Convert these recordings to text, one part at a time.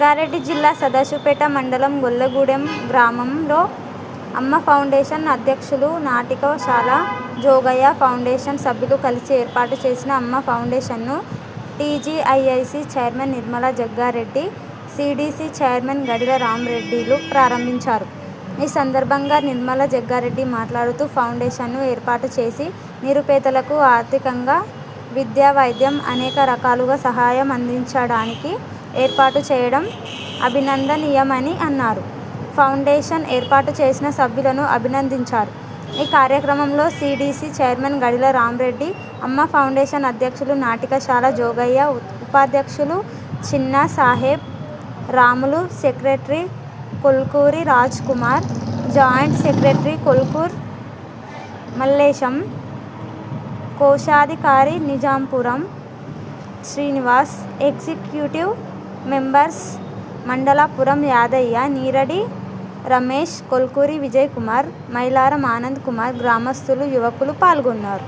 సంగారెడ్డి జిల్లా సదాశివపేట మండలం గొల్లగూడెం గ్రామంలో అమ్మ ఫౌండేషన్ అధ్యక్షులు నాటికశాల జోగయ్య ఫౌండేషన్ సభ్యులు కలిసి ఏర్పాటు చేసిన Amma ఫౌండేషన్ను TGIIC chairman Nirmala Jaggareddy CDC chairman Gadila రామరెడ్డిలు ప్రారంభించారు. ఈ సందర్భంగా నిర్మల జగ్గారెడ్డి మాట్లాడుతూ ఫౌండేషన్ను ఏర్పాటు చేసి నిరుపేదలకు ఆర్థికంగా విద్యా వైద్యం అనేక రకాలుగా సహాయం అందించడానికి ఏర్పాటు చేయడం అభినందనీయమని అన్నారు. ఫౌండేషన్ ఏర్పాటు చేసిన సభ్యులను అభినందించారు. ఈ కార్యక్రమంలో సిడిసి చైర్మన్ గడిల రామరెడ్డి అమ్మ ఫౌండేషన్ అధ్యక్షులు నాటికశాల జోగయ్య ఉపాధ్యక్షులు Chinna Saheb Ramulu secretary Kolkuri Raj Kumar joint secretary Kolkur Mallesham కోశాధికారి నిజాంపురం శ్రీనివాస్ ఎగ్జిక్యూటివ్ మెంబర్స్ మండలాపురం యాదయ్య నీరడి రమేష్ కొల్కూరి విజయ్ కుమార్ మైలారం ఆనంద్ కుమార్ గ్రామస్తులు యువకులు పాల్గొన్నారు.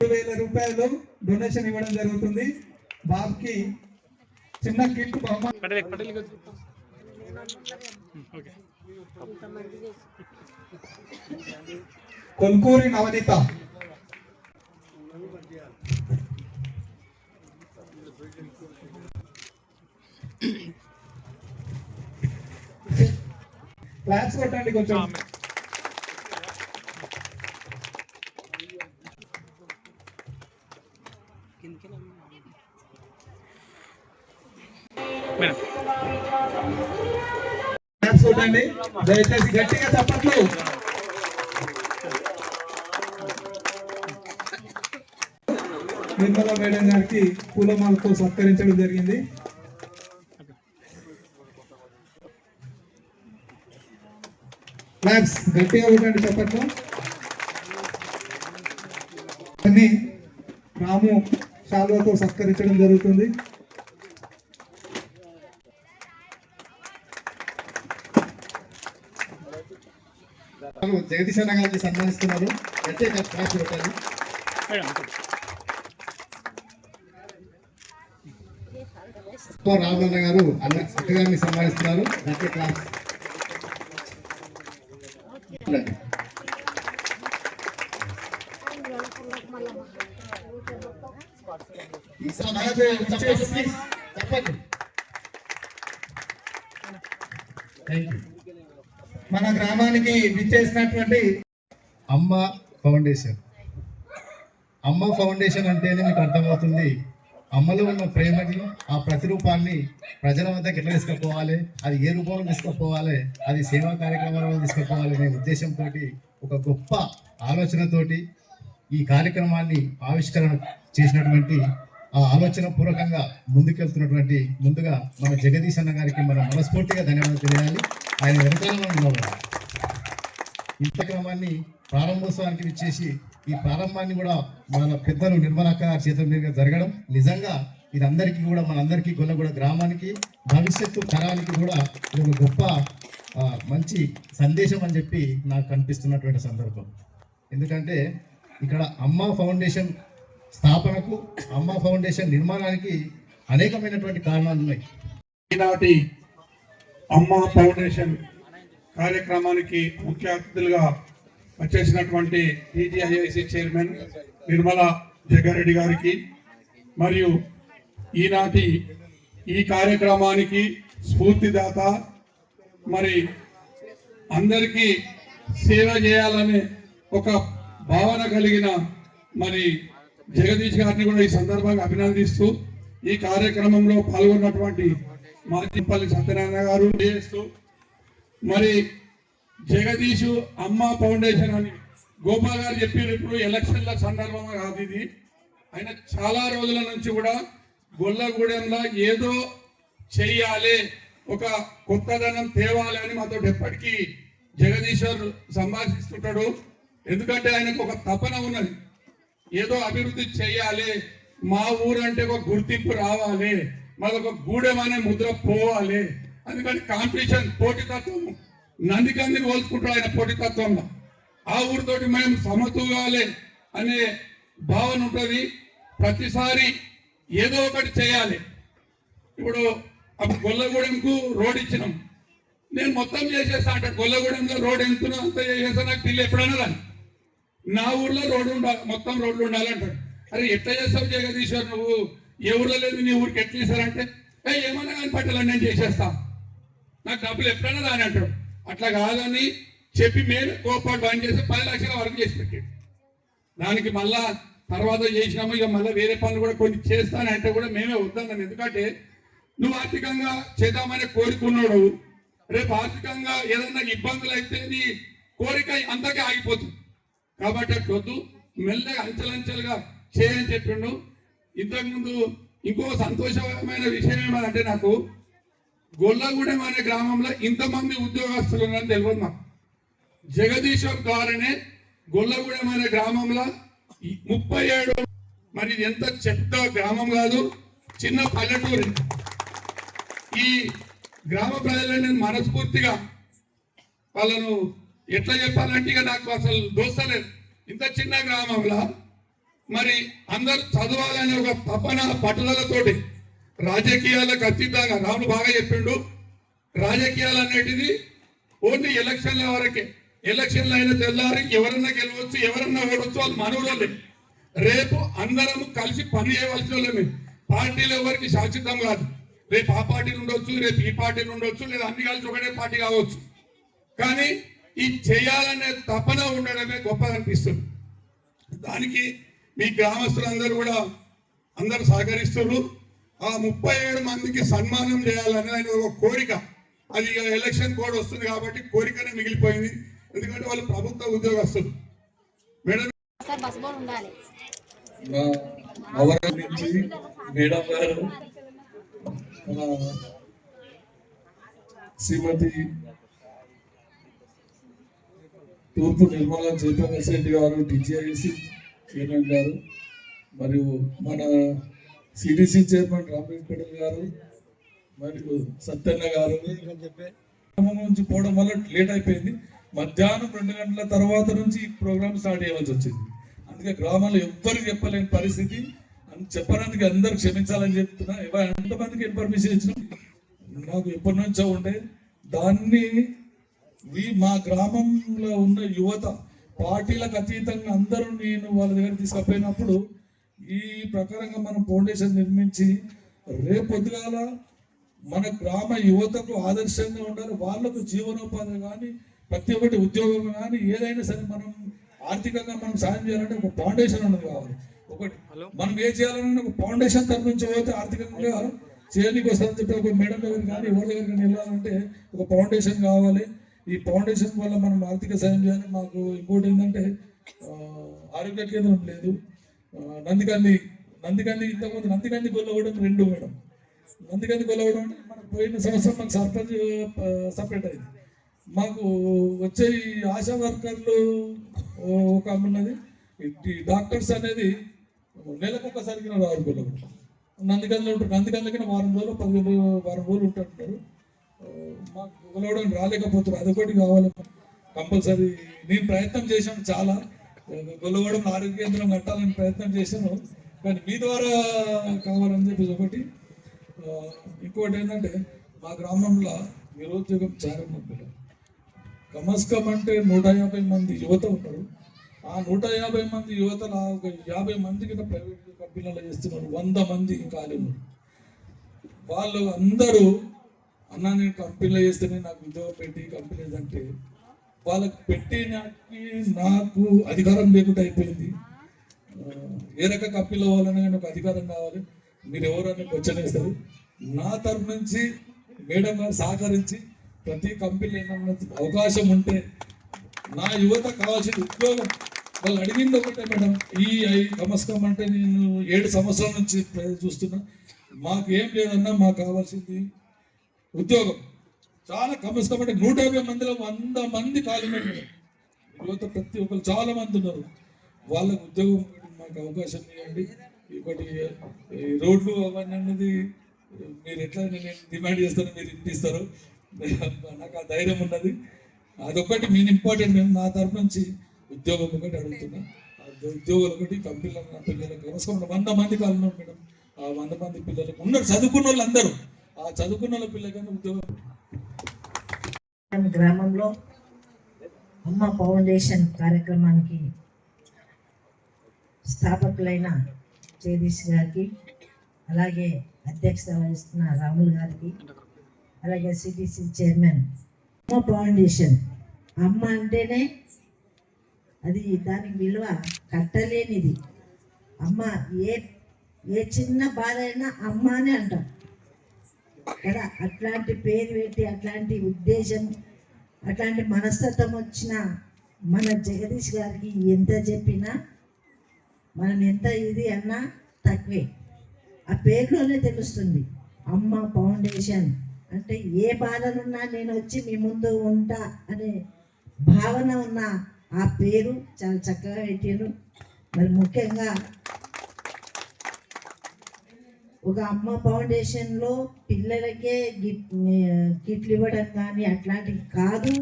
రెండు వేల రూపాయలు డొనేషన్ ఇవ్వడం జరుగుతుంది. బాబుకి చిన్న కిట్ బహుమతి. పటేల్ పటేల్ ఓకే కొల్కూరి నవనీత. క్లాస్ కొట్టండి కొంచెం. మేడం క్లాస్ కొట్టండి. దయచేసి గట్టిగా చప్పట్లు. నిర్మల మేడం గారికి పూలమాలతో సత్కరించడం జరిగింది. క్లాప్స్ గట్టిగా ఉండండి చెప్పట్లో. అన్ని రాము శాలువతో సత్కరించడం జరుగుతుంది. జగదీశ్ అన్న గారిని సన్మానిస్తున్నారు. ప్రత్యేక క్లాస్ కొట్టాలి. తో రామన్న గారు అన్న అక్క గారిని సన్మానిస్తున్నారు క్లాస్ మన గ్రామానికి విచ్చేసినటువంటి అమ్మ ఫౌండేషన్. అమ్మ ఫౌండేషన్ అంటేనే మీకు అర్థమవుతుంది అమ్మలో ఉన్న ప్రేమని ఆ ప్రతిరూపాన్ని ప్రజల వద్దకు ఎట్లా తీసుకుపోవాలి? అది ఏ రూపంలో తీసుకుపోవాలి? అది సేవా కార్యక్రమాలలో తీసుకుపోవాలి అనే ఉద్దేశంతో ఒక గొప్ప ఆలోచనతోటి ఈ కార్యక్రమాన్ని ఆవిష్కరణ చేసినటువంటి ఆ ఆలోచన పూర్వకంగా ముందుకెళ్తున్నటువంటి ముందుగా మన జగదీశ్ అన్న గారికి మనం మనస్ఫూర్తిగా ధన్యవాదాలు తెలియాలి. ఆయన వెనకాల మనం నిలబడాలి. ప్రారంభోత్సవానికి విచ్చేసి ఈ ప్రారంభాన్ని కూడా మన పెద్దలు నిర్మలక్క గారి చేతుల మీదుగా జరగడం నిజంగా ఇది అందరికీ కూడా మనందరికీ గొల్లగూడ గ్రామానికి భవిష్యత్తు తరానికి కూడా ఇది ఒక గొప్ప మంచి సందేశం అని చెప్పి నాకు కనిపిస్తున్నటువంటి సందర్భం. ఎందుకంటే ఇక్కడ అమ్మ ఫౌండేషన్ స్థాపనకు అమ్మ ఫౌండేషన్ నిర్మాణానికి అనేకమైనటువంటి కారణాలు ఉన్నాయి. ఈనాటి అమ్మ ఫౌండేషన్ కార్యక్రమానికి ముఖ్య అతిథులుగా వచ్చేసినటువంటి టీజీఐఐసి చైర్మన్ నిర్మలా జగ్గారెడ్డి గారికి మరియు ఈనాటి ఈ కార్యక్రమానికి స్ఫూర్తిదాత మరి అందరికీ సేవ చేయాలనే ఒక భావన కలిగిన మరి జగదీష్ గారిని కూడా ఈ సందర్భంగా అభినందిస్తూ ఈ కార్యక్రమంలో పాల్గొన్నటువంటి మాజీపల్లి సత్యనారాయణ గారు చేస్తూ మరి జగదీషు అమ్మ ఫౌండేషన్ అని గోపాల్ గారు చెప్పారు ఇప్పుడు ఎలక్షన్ల సందర్భంగా కాదు ఇది. ఆయన చాలా రోజుల నుంచి కూడా గొల్లగూడెంలో ఏదో చెయ్యాలి ఒక కొత్తదనం తేవాలి అని మాతో ఎప్పటికీ జగదీశ్వర్ సంభాషిస్తుంటాడు. ఎందుకంటే ఆయనకు ఒక తపన ఉన్నది. ఏదో అభివృద్ధి చేయాలి మా ఊరు అంటే ఒక గుర్తింపు రావాలి మాదొక గూడెం అనే ముద్ర పోవాలి. అందుకని కాంపిటీషన్ పోటీతత్వం నందికంది పోల్చుకుంటాడు ఆయన పోటీతత్వంలో ఆ ఊరితోటి మేము సమతూగాలి అనే భావన ఉంటుంది. ప్రతిసారి ఏదో ఒకటి చేయాలి. ఇప్పుడు అప్పుడు గొల్లగూడెంకు రోడ్ ఇచ్చినాం. నేను మొత్తం చేసేసా అంటే గొల్లగూడెంలో రోడ్ ఎంత అంత చేసేసా నాకు తెలియదు. ఎప్పుడైనా దాన్ని నా ఊర్లో రోడ్డు ఉండాలి మొత్తం రోడ్లు ఉండాలంటాడు. అరే ఎట్లా చేస్తావు జగదీశ్వర్ నువ్వు? ఏ ఊర్లో లేదు నీ ఊరికి ఎట్లా చేశారంటే ఏమన్నా కానీ పట్టాలని నేను చేసేస్తా. నాకు డబ్బులు ఎప్పుడైనా దాని అంటాడు. అట్లా కాదని చెప్పి మేమే కోపాటు బంద్ చేసి పది లక్షల వరకు చేసి పెట్టాడు. దానికి మళ్ళా తర్వాత చేసినాము ఇక మళ్ళీ వేరే పనులు కూడా కొన్ని చేస్తానంటే కూడా మేమే వద్దన్నాం. ఎందుకంటే నువ్వు ఆర్థికంగా చేద్దామనే కోరుకున్నాడు రేపు ఆర్థికంగా ఏదన్నా ఇబ్బందులు అయితే నీ కోరిక అంతకే ఆగిపోతుంది. కాబట్టి అట్లొద్దు మెల్లగా అంచెలంచెలుగా చేయని చెప్పిండు ఇంతకుముందు ఇంకో సంతోషమైన విషయం ఏమంటే నాకు గొల్లగూడెం అనే గ్రామంలో ఇంతమంది ఉద్యోగస్తులు ఉన్నారని తెలియదు నాకు ద్వారానే గొల్లగూడెం అనే గ్రామంలో ముప్పై ఏడు మరి ఇది ఎంత చెత్త గ్రామం కాదు చిన్న పల్లెటూరు. ఈ గ్రామ ప్రజలను నేను మనస్ఫూర్తిగా వాళ్ళను ఎట్లా చెప్పాలంటే ఇక నాకు అసలు దోస్తలేదు ఇంత చిన్న గ్రామంలో మరి అందరూ చదవాలనే ఒక తపన పట్టుదలతోటి రాజకీయాలకు అతీతంగా రాముడు బాగా చెప్పిండు. రాజకీయాలు అనేటిది ఓన్లీ ఎలక్షన్ల వరకే. ఎలక్షన్లు అయిన తెల్లారి ఎవరన్నా గెలవచ్చు ఎవరన్నా ఓడవచ్చు వాళ్ళు మనవులే రేపు అందరం కలిసి పని చేయవలసిన వాళ్ళమే పార్టీలు ఎవరికి శాశ్వతం కాదు. రేపు ఆ పార్టీలు ఉండొచ్చు రేపు ఈ పార్టీలు ఉండొచ్చు లేదా అన్ని కలిసి ఒకటే పార్టీ కావచ్చు. కానీ ఈ చేయాలనే తపన ఉండడమే గొప్పగా అనిపిస్తుంది దానికి మీ గ్రామస్తులందరూ కూడా అందరు సహకరిస్తున్నారు ఆ ముప్పై ఏడు మందికి సన్మానం చేయాలని ఆయన ఒక కోరిక. అది ఎలక్షన్ కోడ్ వస్తుంది కాబట్టి కోరికనే మిగిలిపోయింది. ఎందుకంటే వాళ్ళు ప్రభుత్వ ఉద్యోగస్తులు. మేడం సార్ బస్ బోర్డు ఉండాలి. మా అవరం నుంచి మేడం గారు శ్రీమతి తూర్పు నిర్మలా జయప్రకాష్ రెడ్డి గారు టీజీఐసి చైర్మన్ గారు మరియు మన సిడిసి చైర్మన్ రామేష్ పటేల్ గారు మరియు సత్యన్న గారు గ్రామం నుంచి పోవడం వల్ల లేట్ అయిపోయింది. మధ్యాహ్నం రెండు గంటల తర్వాత నుంచి ఈ ప్రోగ్రామ్ స్టార్ట్ చేయవలసి వచ్చింది. అందుకే గ్రామంలో ఎవ్వరికి చెప్పలేని పరిస్థితి. అని చెప్పడానికి అందరు క్షమించాలని చెప్తున్నా. ఎవ- ఎంతమందికి ఇన్ఫర్మేషన్ ఇచ్చిన నాకు ఎప్పటి నుంచో ఉండే దాన్ని మా గ్రామంలో ఉన్న యువత పార్టీలకు అతీతంగా అందరూ నేను వాళ్ళ దగ్గర తీసుకుపోయినప్పుడు ఈ ప్రకారంగా మనం ఫౌండేషన్ నిర్మించి రేపు పొద్దుగాల మన గ్రామ యువతకు ఆదర్శంగా ఉండాలి. వాళ్ళకు జీవనోపాధి కానీ ప్రతి ఒక్కటి ఉద్యోగం కానీ ఏదైనా సరే మనం ఆర్థికంగా మనం సాయం చేయాలంటే ఒక ఫౌండేషన్ ఉన్నది కావాలి. ఒకటి మనం ఏం చేయాలన్నా ఒక ఫౌండేషన్ తరఫు నుంచి పోతే ఆర్థికంగా చేయడానికి వస్తుందని చెప్పి ఒక మేడం దగ్గర కానీ ఎవరి దగ్గర కానీ వెళ్ళాలంటే ఒక ఫౌండేషన్ కావాలి. ఈ ఫౌండేషన్ వల్ల మనం ఆర్థిక సాయం చేయాలి. మాకు ఇంకోటి ఏంటంటే ఆరోగ్య కేంద్రం లేదు. నందికంది నందికంది ఇంతకుముందు నందికంది గొల్లగూడెం రెండు మేడం. నందికంది గొల్లగూడెం అంటే మనకు పోయిన సంవత్సరం మాకు సర్పంచ్ సపరేట్ అయింది. మాకు వచ్చే ఆశా వర్కర్లు ఒక ఉన్నది. ఈ డాక్టర్స్ అనేది నెలకు ఒకసారికి రారు గొల్లగూడెం నందికందులో ఉంటారు నందికందకి వారం రోజులు పది రోజులు వారం రోజులు ఉంటుంటారు మాకు గొల్లగూడెం రాలేకపోతున్నారు. అదొకటి కావాలి. కంపల్సరీ నేను ప్రయత్నం చేశాను చాలా. గొల్లగూడెం ఆరోగ్య కేంద్రం కట్టాలని ప్రయత్నం చేశాను. కానీ మీ ద్వారా కావాలని చెప్పేసి ఒకటి. ఇంకోటి ఏంటంటే మా గ్రామంలో నిరుద్యోగం చాలా మంది కమస్ కమ్ అంటే నూట యాభై మంది యువత ఉన్నారు. ఆ నూట యాభై మంది యువతల ఒక యాభై మంది కింద ప్రైవేట్ కంపెనీలో చేస్తున్నారు. వంద మంది ఖాళీ ఉన్నారు. వాళ్ళు అందరూ అన్న నేను కంపెనీలో చేస్తేనే నాకు ఉద్యోగం పెట్టి కంపెనీ అంటే వాళ్ళకి పెట్టేనాకి నాకు అధికారం లేకుండా అయిపోయింది. ఏ రక కంపెనీలో వాళ్ళని కానీ ఒక అధికారం కావాలి. మీరు ఎవరని క్వశ్చన్ వేస్తారు నా తరఫు నుంచి మేడం గారు సహకరించి ప్రతి కంపెనీలో ఏమన్నా అవకాశం ఉంటే నా యువత కావాల్సిన ఉద్యోగం వాళ్ళు అడిగింది ఒకటే మేడం. ఈ ఐ కమస్కం అంటే నేను ఏడు సంవత్సరాల నుంచి చూస్తున్నా. మాకు ఏం లేదన్నా మాకు కావాల్సింది ఉద్యోగం. చాలా కమ్మస్ కాబట్టి నూట యాభై మందిలో వంద మంది ఖాళీ మేడం యువత ప్రతి ఒక్కరు చాలా మంది ఉన్నారు. వాళ్ళకు ఉద్యోగం మాకు అవకాశం ఇవ్వండి. ఇప్పటి ఈ రోడ్లు అవన్నీ అన్నది మీరు ఎట్లా నేను డిమాండ్ చేస్తారో మీరు ఇప్పిస్తారు నాకు ఆ ధైర్యం ఉన్నది. అదొకటి మెయిన్ ఇంపార్టెంట్. మేము నా తరపు నుంచి ఉద్యోగం ఒకటి అడుగుతున్నా. ఉద్యోగులు ఉద్యోగాలు ఒకటి కంపెనీలకు నా పిల్లలకు వంద మంది కాదు మేడం ఆ వంద మంది పిల్లలకు ఉన్నారు చదువుకున్న వాళ్ళు అందరూ ఆ చదువుకున్న వాళ్ళ పిల్లలకన్నా ఉద్యోగం గ్రామంలో అమ్మ ఫౌండేషన్ కార్యక్రమానికి స్థాపకులైన జగదీష్ గారికి అలాగే అధ్యక్షత వహిస్తున్న రాములు గారికి అలాగే సిటీసీ చైర్మన్. అమ్మ ఫౌండేషన్. అమ్మ అంటేనే అది దానికి విలువ కట్టలేనిది. అమ్మ ఏ ఏ చిన్న బాధ అయినా అమ్మ అని అంటాం. కదా అట్లాంటి పేరు పెట్టి అట్లాంటి ఉద్దేశం అట్లాంటి మనస్తత్వం వచ్చిన మన జగదీష్ గారికి ఎంత చెప్పినా మనం ఎంత ఇది అన్నా తక్కువే. ఆ పేరులోనే తెలుస్తుంది అమ్మ ఫౌండేషన్. అంటే ఏ బాధలున్నా నేను వచ్చి మీ ముందు ఉంటా అనే భావన ఉన్న ఆ పేరు చాలా చక్కగా పెట్టారు మరి ముఖ్యంగా ఒక అమ్మ ఫౌండేషన్లో పిల్లలకే గిట్ కిట్లు ఇవ్వడం కానీ అట్లాంటివి కాదు.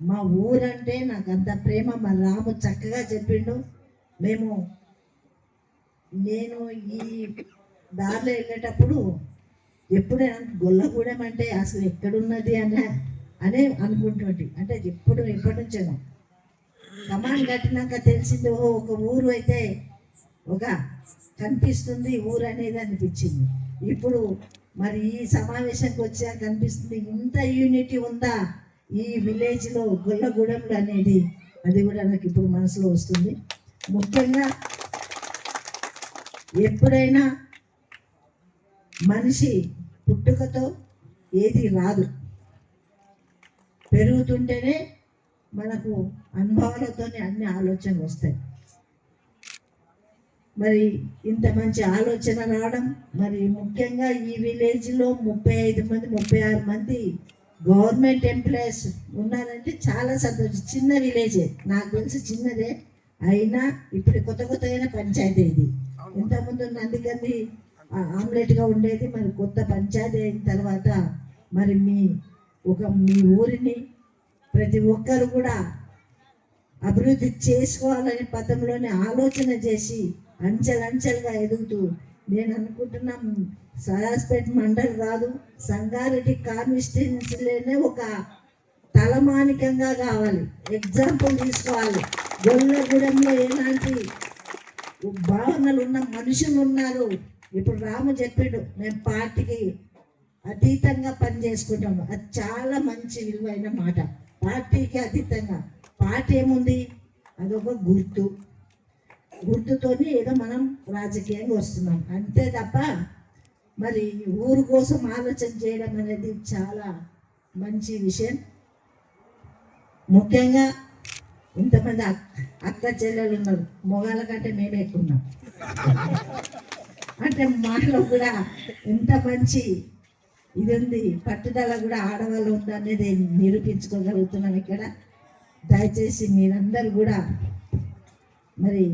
మా ఊరంటే నాకు అంత ప్రేమ. మా రాము చక్కగా చెప్పిండు. మేము నేను ఈ దారిలో వెళ్ళేటప్పుడు ఎప్పుడైనా గొల్లగూడెం అంటే అసలు ఎక్కడున్నది అనే అనే అనుకుంటుంది అంటే ఎప్పుడు ఎప్పటి నుంచేనో. కమాండ్ కట్టినాక తెలిసింది ఓహో ఒక ఊరు అయితే ఒక కనిపిస్తుంది ఊరు అనేది అనిపించింది. ఇప్పుడు మరి ఈ సమావేశానికి వచ్చాక కనిపిస్తుంది ఇంత యూనిటీ ఉందా? ఈ విలేజ్లో గొల్లగూడెంలో అనేది. అది కూడా నాకు ఇప్పుడు మనసులో వస్తుంది. ముఖ్యంగా ఎప్పుడైనా మనిషి పుట్టుకతో ఏది రాదు. పెరుగుతుంటేనే మనకు అనుభవాలతోనే అన్ని ఆలోచనలు వస్తాయి. మరి ఇంత మంచి ఆలోచన రావడం మరి ముఖ్యంగా ఈ విలేజ్లో ముప్పై ఐదు మంది ముప్పై ఆరు మంది గవర్నమెంట్ ఎంప్లాయీస్ ఉన్నారంటే చాలా సంతోషం. చిన్న విలేజే నాకు తెలిసి చిన్నదే. అయినా ఇప్పుడు కొత్త కొత్తగా పంచాయతీ ఇది. ఇంతకుముందు నందికంది ఆమ్లెట్గా ఉండేది మరి కొత్త పంచాయతీ అయిన తర్వాత మరి మీ ఒక మీ ఊరిని ప్రతి ఒక్కరు కూడా అభివృద్ధి చేసుకోవాలనే పథంలోనే ఆలోచన చేసి అంచెలంచెలుగా ఎదుగుతూ నేను అనుకుంటున్నాను సరాస్పేట్ మండలి కాదు సంగారెడ్డి కాన్స్టిట్యున్సీలోనే ఒక తలమానికంగా కావాలి. ఎగ్జాంపుల్ తీసుకోవాలి. గొల్లగూడెంలో ఎలాంటి భావనలు ఉన్న మనుషులు ఉన్నారు ఇప్పుడు రాము చెప్పాడు మేము పార్టీకి అతీతంగా పని చేసుకుంటాము అది చాలా మంచి విలువైన మాట. పార్టీకి అతీతంగా. పార్టీ ఏముంది? అదొక గుర్తు. గుర్తుతోనే ఏదో మనం రాజకీయంగా వస్తున్నాం. అంతే తప్ప మరి ఊరు కోసం ఆలోచన చేయడం అనేది చాలా మంచి విషయం. ముఖ్యంగా ఇంతమంది అక్క చెల్లెలు ఉన్నారు. మొగాల కంటే మేమే ఎక్కువ ఉన్నాం. అంటే మాలో కూడా ఎంత మంచి ఇది ఉంది పట్టుదల కూడా ఆడవాళ్ళు ఉందనేది నిరూపించుకోగలుగుతున్నాం ఇక్కడ. దయచేసి మీరందరూ కూడా మరి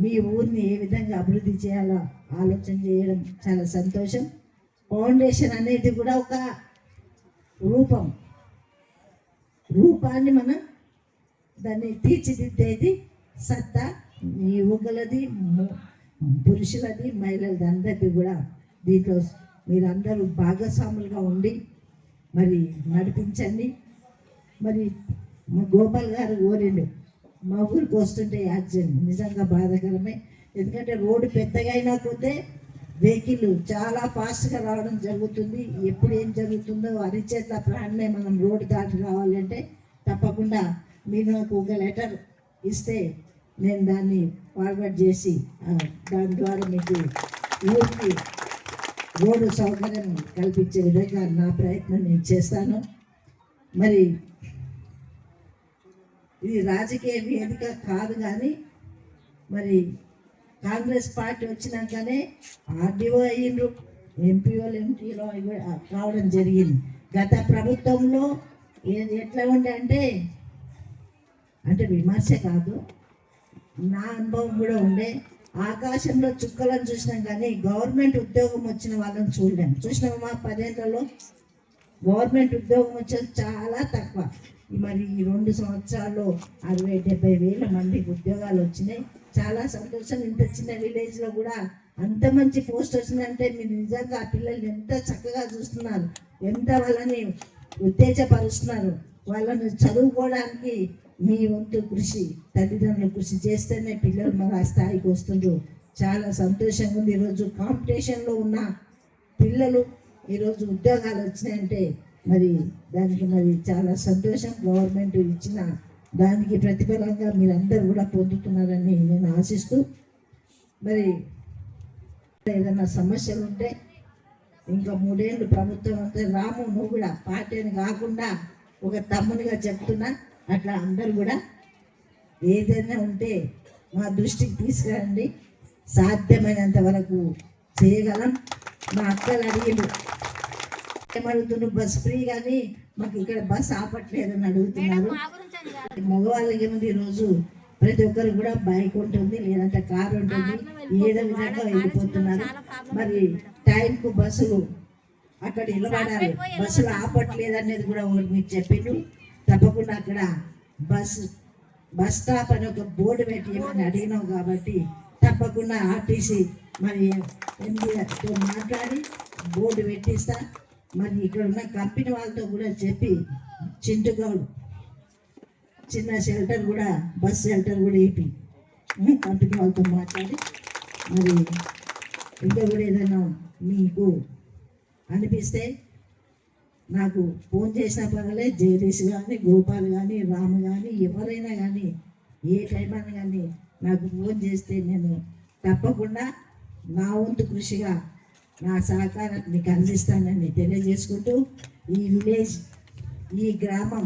మీ ఊరిని ఏ విధంగా అభివృద్ధి చేయాలో ఆలోచన చేయడం చాలా సంతోషం. ఫౌండేషన్ అనేది కూడా ఒక రూపం. రూపాన్ని మనం దాన్ని తీర్చిదిద్దేది సత్తా యువకులది పురుషులది మహిళలది అందరిది కూడా దీంట్లో మీరందరూ భాగస్వాములుగా ఉండి మరి నడిపించండి. మరి మా గోపాల్ గారు కోరిండు మా ఊరికి వస్తుంటే యాక్సిడెంట్. నిజంగా బాధాకరమే. ఎందుకంటే రోడ్డు పెద్దగా అయినా కొద్దే వెహికల్ చాలా ఫాస్ట్గా రావడం జరుగుతుంది. ఎప్పుడు ఏం జరుగుతుందో అరిచేత ప్రాణమే మనం రోడ్డు దాటి రావాలంటే తప్పకుండా మీరు నాకు ఒక లెటర్ ఇస్తే నేను దాన్ని ఫార్వర్డ్ చేసి దాని ద్వారా మీకు ఊరికి రోడ్డు సౌకర్యం కల్పించే విధంగా నా ప్రయత్నం నేను చేస్తాను. మరి ఇది రాజకీయ వేదిక కాదు కానీ మరి కాంగ్రెస్ పార్టీ వచ్చినాకనే ఆర్డీఓ అయ్యిండ్రు ఎంపీఓలు ఎంపీలో రావడం జరిగింది. గత ప్రభుత్వంలో ఏది ఎట్లా ఉండే అంటే అంటే విమర్శ కాదు నా అనుభవం కూడా ఉండే. ఆకాశంలో చుక్కలను చూసినాం కానీ గవర్నమెంట్ ఉద్యోగం వచ్చిన వాళ్ళని చూడలేము చూసినామా పదేళ్ళలో? గవర్నమెంట్ ఉద్యోగం వచ్చేది చాలా తక్కువ. మరి ఈ రెండు సంవత్సరాల్లో అరవై డెబ్బై వేల మందికి ఉద్యోగాలు వచ్చినాయి. చాలా సంతోషం ఇంత చిన్న విలేజ్లో కూడా అంత మంచి పోస్ట్ వచ్చిందంటే మీరు నిజంగా ఆ పిల్లల్ని ఎంత చక్కగా చూస్తున్నారు. ఎంత వాళ్ళని ఉత్తేజపరుస్తున్నారు. వాళ్ళను చదువుకోవడానికి మీ వంతు కృషి తల్లిదండ్రుల కృషి చేస్తేనే పిల్లలు మన స్థాయికి వస్తుండ్రు. చాలా సంతోషంగా ఉంది. ఈరోజు కాంపిటీషన్లో ఉన్న పిల్లలు ఈరోజు ఉద్యోగాలు వచ్చినాయంటే మరి దానికి మరి చాలా సంతోషం గవర్నమెంట్ ఇచ్చిన దానికి ప్రతిఫలంగా మీరందరూ కూడా పొందుతున్నారని నేను ఆశిస్తూ మరి ఏదైనా సమస్యలు ఉంటే ఇంకా మూడేళ్ళు ప్రభుత్వం అంటే రాము నువ్వు కూడా పార్టీ అని కాకుండా ఒక తమ్మునిగా చెప్తున్నా అట్లా అందరు కూడా ఏదైనా ఉంటే మా దృష్టికి తీసుకురండి. సాధ్యమైనంత వరకు చేయగలం. మా అక్కలు అడిగిండు ఏమడుగుతున్నారు బస్ ఫ్రీ కానీ మాకు ఇక్కడ బస్ ఆపట్లేదని అడుగుతున్నారు. మగవాళ్ళకి ఏముంది ఈరోజు ప్రతి ఒక్కరు కూడా బైక్ ఉంటుంది లేదంటే కారు ఉంటుంది ఏదో విధంగా వెళ్ళిపోతున్నారు. మరి టైంకు బస్సులు అక్కడ నిలబడాలి. బస్సులు ఆపట్లేదు అనేది కూడా ఒకటి మీకు చెప్పిండు. తప్పకుండా అక్కడ బస్ బస్ స్టాప్ అని ఒక బోర్డు పెట్టి ఏమని అడిగినాం కాబట్టి తప్పకుండా ఆర్టీసీ మరి ఎంబీఆర్తో మాట్లాడి బోర్డు పెట్టిస్తా. మరి ఇక్కడ ఉన్న కంపెనీ వాళ్ళతో కూడా చెప్పి చింటుగౌడ్ చిన్న షెల్టర్ కూడా బస్ షెల్టర్ కూడా వేపి కంపెనీ వాళ్ళతో మాట్లాడి మరి ఇంకా కూడా ఏదైనా మీకు అనిపిస్తే నాకు ఫోన్ చేసిన పర్వాలే జగదీష్ కానీ గోపాల్ కానీ రాము కానీ ఎవరైనా కానీ ఏ టైం అయినా కానీ నాకు ఫోన్ చేస్తే నేను తప్పకుండా నా వంతు కృషిగా నా సహకారం మీకు అందిస్తానని తెలియజేసుకుంటూ ఈ విలేజ్ ఈ గ్రామం